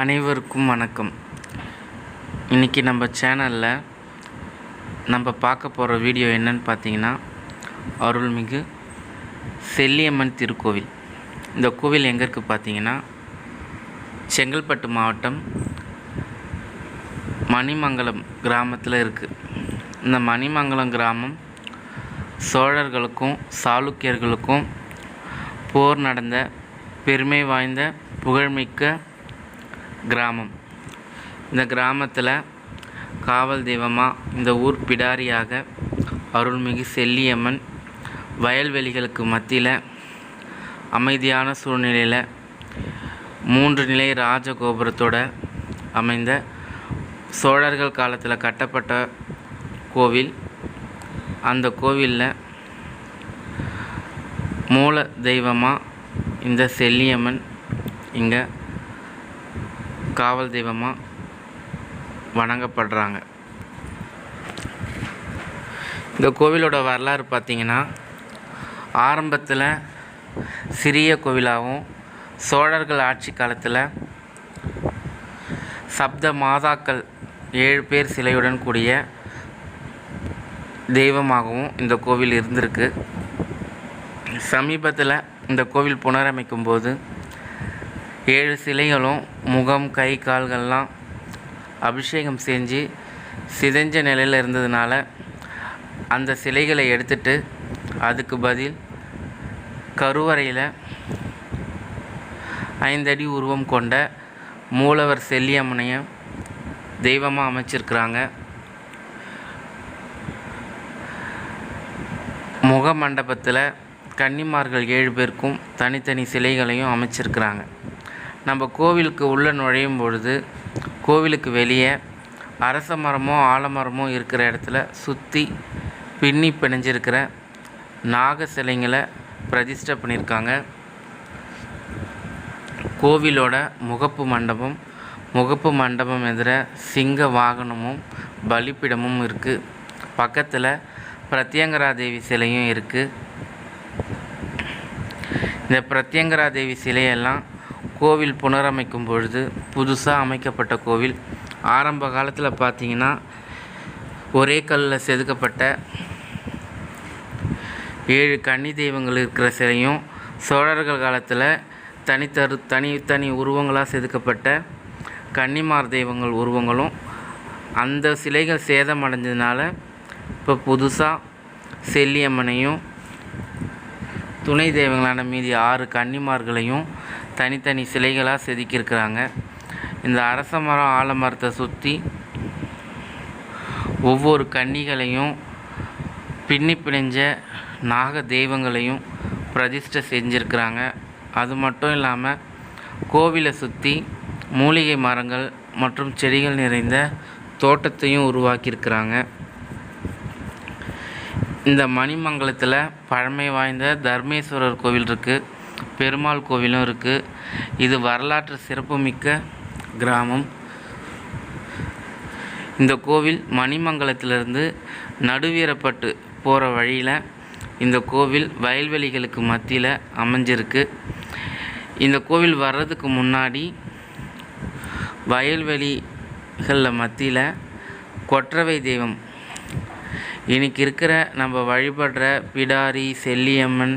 அனைவருக்கும் வணக்கம். இன்றைக்கி நம்ம சேனலில் நம்ம பார்க்க போகிற வீடியோ என்னன்னு பார்த்தீங்கன்னா அருள்மிகு செல்லியம்மன் திருக்கோவில். இந்த கோவில் எங்கே இருக்குது பார்த்தீங்கன்னா செங்கல்பட்டு மாவட்டம் மணிமங்கலம் கிராமத்தில் இருக்குது இந்த மணிமங்கலம் கிராமம் சோழர்களுக்கும் சாளுக்கியர்களுக்கும் போர் நடந்த பெருமை வாய்ந்த புகழ்மிக்க கிராமம். இந்த கிராமத்தில் காவல் தெய்வமாக இந்த ஊர் பிடாரியாக அருள்மிகு செல்லியம்மன் வயல்வெளிகளுக்கு மத்தியில் அமைதியான சூழ்நிலையில் மூன்று நிலை ராஜகோபுரத்தோட அமைந்த சோழர்கள் காலத்தில் கட்டப்பட்ட கோவில். அந்த கோவிலில் மூல தெய்வமாக இந்த செல்லியம்மன் இங்கே காவல் தெய்வமாக வணங்கப்படுறாங்க. இந்த கோவிலோட வரலாறு பார்த்திங்கன்னா ஆரம்பத்தில் சிறிய கோவிலாகவும் சோழர்கள் ஆட்சி காலத்தில் சப்த மாதாக்கள் ஏழு பேர் சிலையுடன் கூடிய தெய்வமாகவும் இந்த கோவில் இருந்திருக்கு. சமீபத்தில் இந்த கோவில் புனரமைக்கும் போது ஏழு சிலைகளும் முகம் கை கால்கள்லாம் அபிஷேகம் செஞ்சு சிதைஞ்ச நிலையில் இருந்ததுனால அந்த சிலைகளை எடுத்துட்டு அதுக்கு பதில் கருவறையில் ஐந்தடி உருவம் கொண்ட மூலவர் செல்லியம்மனையும் தெய்வமாக அமைச்சிருக்கிறாங்க. முக மண்டபத்தில் கன்னிமார்கள் ஏழு பேருக்கும் தனித்தனி சிலைகளையும் அமைச்சிருக்கிறாங்க. நம்ம கோவிலுக்கு உள்ளே நுழையும் பொழுது கோவிலுக்கு வெளியே அரச மரமோ ஆலமரமோ இருக்கிற இடத்துல சுற்றி பின்னி பிணைஞ்சிருக்கிற நாக சிலைங்களை பிரதிஷ்டை பண்ணியிருக்காங்க. கோவிலோட முகப்பு மண்டபம் முகப்பு மண்டபம் எதிர சிங்க வாகனமும் பலிப்பிடமும் இருக்குது பக்கத்தில் பிரத்யங்கரா தேவி சிலையும் இருக்குது இந்த பிரத்யங்கரா தேவி சிலையெல்லாம் கோவில் புனரமைக்கும் பொழுது புதுசாக அமைக்கப்பட்ட கோவில். ஆரம்ப காலத்தில் பார்த்தீங்கன்னா ஒரே கல்லில் செதுக்கப்பட்ட ஏழு கன்னி தெய்வங்கள் இருக்கிற சிலையும் சோழர்கள் காலத்தில் தனித்தரு தனித்தனி உருவங்களாக செதுக்கப்பட்ட கன்னிமார் தெய்வங்கள் உருவங்களும் அந்த சிலைகள் சேதமடைஞ்சதுனால இப்போ புதுசாக செல்லியம்மனையும் துணை தெய்வங்களான மீதி ஆறு கன்னிமார்களையும் தனித்தனி சிலைகளாக செதுக்கியிருக்கிறாங்க. இந்த அரச மரம் ஆலமரத்தை சுற்றி ஒவ்வொரு கன்னிகளையும் பின்னி பிணைஞ்ச நாக தெய்வங்களையும் பிரதிஷ்டை செஞ்சுருக்கிறாங்க. அது மட்டும் இல்லாமல் கோவிலை சுற்றி மூலிகை மரங்கள் மற்றும் செடிகள் நிறைந்த தோட்டத்தையும் உருவாக்கியிருக்கிறாங்க. இந்த மணிமங்கலத்தில் பழமை வாய்ந்த தர்மேஸ்வரர் கோவில் இருக்குது பெருமாள் கோவிலும் இருக்குது இது வரலாற்று சிறப்புமிக்க கிராமம். இந்த கோவில் மணிமங்கலத்திலிருந்து நடுவீரப்பட்டு போகிற வழியில் இந்த கோவில் வயல்வெளிகளுக்கு மத்தியில் அமைஞ்சிருக்கு. இந்த கோவில் வர்றதுக்கு முன்னாடி வயல்வெளிகளில் மத்தியில் கொற்றவை தெய்வம். இன்னைக்கு இருக்கிற நம்ம வழிபடுற பிடாரி செல்லியம்மன்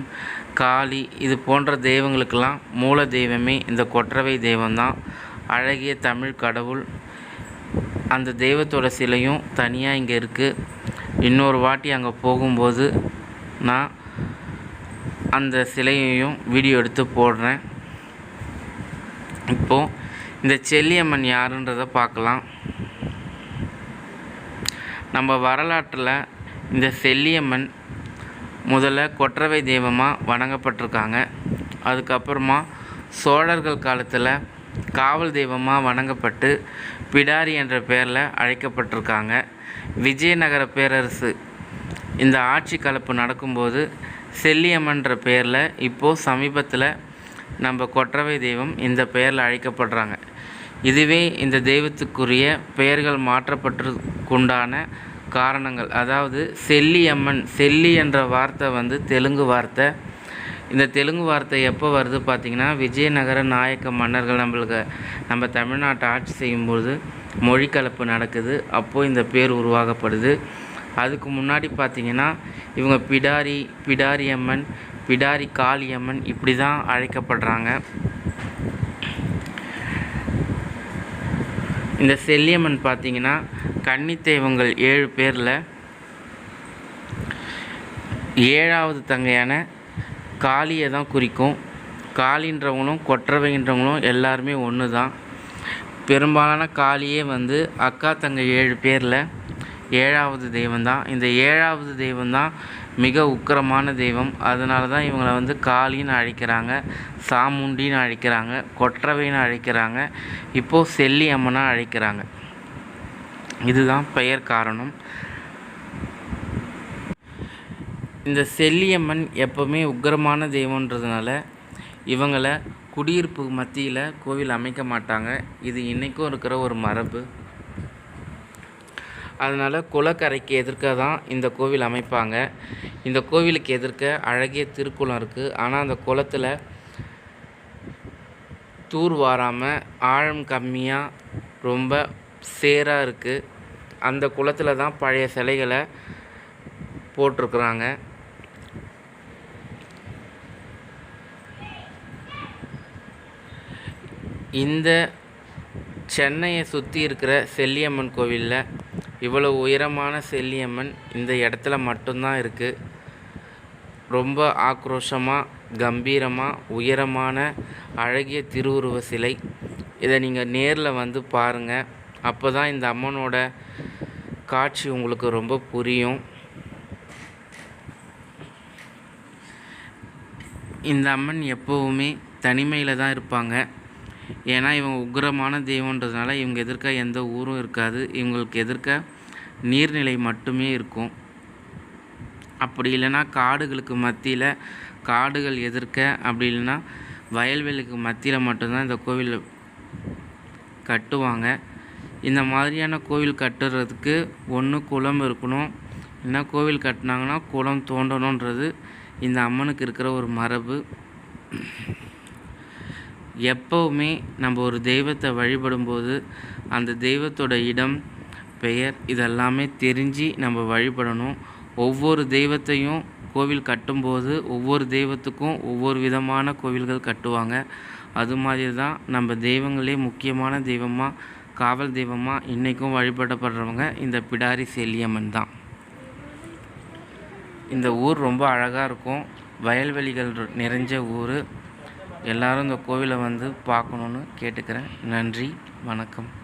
காளி இது போன்ற தெய்வங்களுக்கெல்லாம் மூல தெய்வமே. இந்த கொற்றவை தெய்வம்தான். அழகிய தமிழ் கடவுள். அந்த தெய்வத்தோட சிலையும் தனியாக இங்கே இருக்குது இன்னொரு வாட்டி அங்கே போகும்போது நான் அந்த சிலையையும் வீடியோ எடுத்து போடுறேன். இப்போது இந்த செல்லியம்மன் யாருன்றதை பார்க்கலாம். நம்ம வரலாற்றில் இந்த செல்லியம்மன் முதல்ல கொற்றவை தெய்வமாக வணங்கப்பட்டிருக்காங்க. அதுக்கப்புறமா சோழர்கள் காலத்தில் காவல் தெய்வமாக வணங்கப்பட்டு பிடாரி என்ற பெயரில் அழைக்கப்பட்டிருக்காங்க. விஜயநகர பேரரசு இந்த ஆட்சி கலப்பு நடக்கும்போது செல்லியம்மன்ற பெயரில் இப்போது சமீபத்தில் நம்ம கொற்றவை தெய்வம் இந்த பெயரில் அழைக்கப்படுறாங்க. இதுவே இந்த தெய்வத்துக்குரிய பெயர்கள் மாற்றப்பட்டிருக்குண்டான காரணங்கள். அதாவது செல்லியம்மன் செல்லி என்ற வார்த்தை வந்து தெலுங்கு வார்த்தை. இந்த தெலுங்கு வார்த்தை எப்போ வருது பார்த்திங்கன்னா விஜயநகர நாயக்க மன்னர்கள் நம்மளுக்கு நம்ம தமிழ்நாட்டை ஆட்சி செய்யும்போது மொழி கலப்பு நடக்குது. அப்போது இந்த பேர் உருவாக்கப்படுது அதுக்கு முன்னாடி பார்த்திங்கன்னா இவங்க பிடாரி பிடாரி அம்மன் பிடாரி காளியம்மன் இப்படி தான் அழைக்கப்படுறாங்க. இந்த செல்லியம்மன் பார்த்தீங்கன்னா கன்னி தெய்வங்கள் ஏழு பேரில் ஏழாவது தங்கையான காளியை தான் குறிக்கும். காளின்றவங்களும் கொற்றவைன்றவங்களும் எல்லாருமே ஒன்று தான். பெரும்பாலான காளியே வந்து அக்கா தங்கை ஏழு பேரில் ஏழாவது தெய்வம் தான். இந்த ஏழாவது தெய்வம் தான் மிக உக்கிரமான தெய்வம். அதனால தான் இவங்களை வந்து காளின்னு அழைக்கிறாங்க சாமுண்டின்னு அழைக்கிறாங்க கொற்றவைன்னு அழைக்கிறாங்க இப்போது செல்லி அம்மனாக அழைக்கிறாங்க. இதுதான் பெயர் காரணம். இந்த செல்லியம்மன் எப்போவுமே உக்கிரமான தெய்வன்றதுனால இவங்களை குடியிருப்பு மத்தியில் கோவில் அமைக்க மாட்டாங்க. இது இன்றைக்கும் இருக்கிற ஒரு மரபு. அதனால் குளக்கரைக்கு எதிர்க்க தான் இந்த கோவில் அமைப்பாங்க. இந்த கோவிலுக்கு எதிர்க்க அழகிய திருக்குளம் இருக்குது ஆனால் அந்த குளத்தில் தூர் வாராமல் ஆழம் கம்மியாக ரொம்ப சேராக இருக்குது அந்த குளத்தில் தான் பழைய சிலைகளை போட்டிருக்குறாங்க. இந்த சென்னையை சுற்றி இருக்கிற செல்லியம்மன் கோவிலில் இவ்வளோ உயரமான செல்லியம்மன் இந்த இடத்துல மட்டும்தான் இருக்குது ரொம்ப ஆக்ரோஷமாக கம்பீரமாக உயரமான அழகிய திருவுருவ சிலை. இதை நீங்கள் நேரில் வந்து பாருங்கள் அப்போ தான் இந்த அம்மனோட காட்சி உங்களுக்கு ரொம்ப புரியும். இந்த அம்மன் எப்போவுமே தனிமையில் தான் இருப்பாங்க. ஏன்னா இவங்க உக்கிரமான தெய்வன்றதுனால இவங்க எதிர்க்க எந்த ஊரும் இருக்காது. இவங்களுக்கு எதிர்க்க நீர்நிலை மட்டுமே இருக்கும். அப்படி இல்லைன்னா காடுகளுக்கு மத்தியில் காடுகள் எதிர்க்க அப்படி இல்லைன்னா வயல்வெளிக்கு மத்தியில் மட்டும்தான் இந்த கோவில் கட்டுவாங்க. இந்த மாதிரியான கோவில் கட்டுறதுக்கு ஒன்று குளம் இருக்கணும். இல்லைன்னா கோவில் கட்டினாங்கன்னா குளம் தோண்டணுன்றது இந்த அம்மனுக்கு இருக்கிற ஒரு மரபு. எப்போவுமே நம்ம ஒரு தெய்வத்தை வழிபடும்போது அந்த தெய்வத்தோட இடம் பெயர் இதெல்லாமே தெரிஞ்சு நம்ம வழிபடணும். ஒவ்வொரு தெய்வத்தையும் கோவில் கட்டும்போது ஒவ்வொரு தெய்வத்துக்கும் ஒவ்வொரு விதமான கோவில்கள் கட்டுவாங்க. அது மாதிரி தான் நம்ம தெய்வங்களே முக்கியமான தெய்வமாக காவல் தெய்வமாக இன்றைக்கும் வழிபடப்படுறவங்க இந்த பிடாரி செல்லியம்மன் தான். இந்த ஊர் ரொம்ப அழகாக இருக்கும். வயல்வெளிகள் நிறைஞ்ச ஊர். எல்லாரும் இந்த கோவிலை வந்து பார்க்கணுன்னு கேட்டுக்கிறேன். நன்றி வணக்கம்.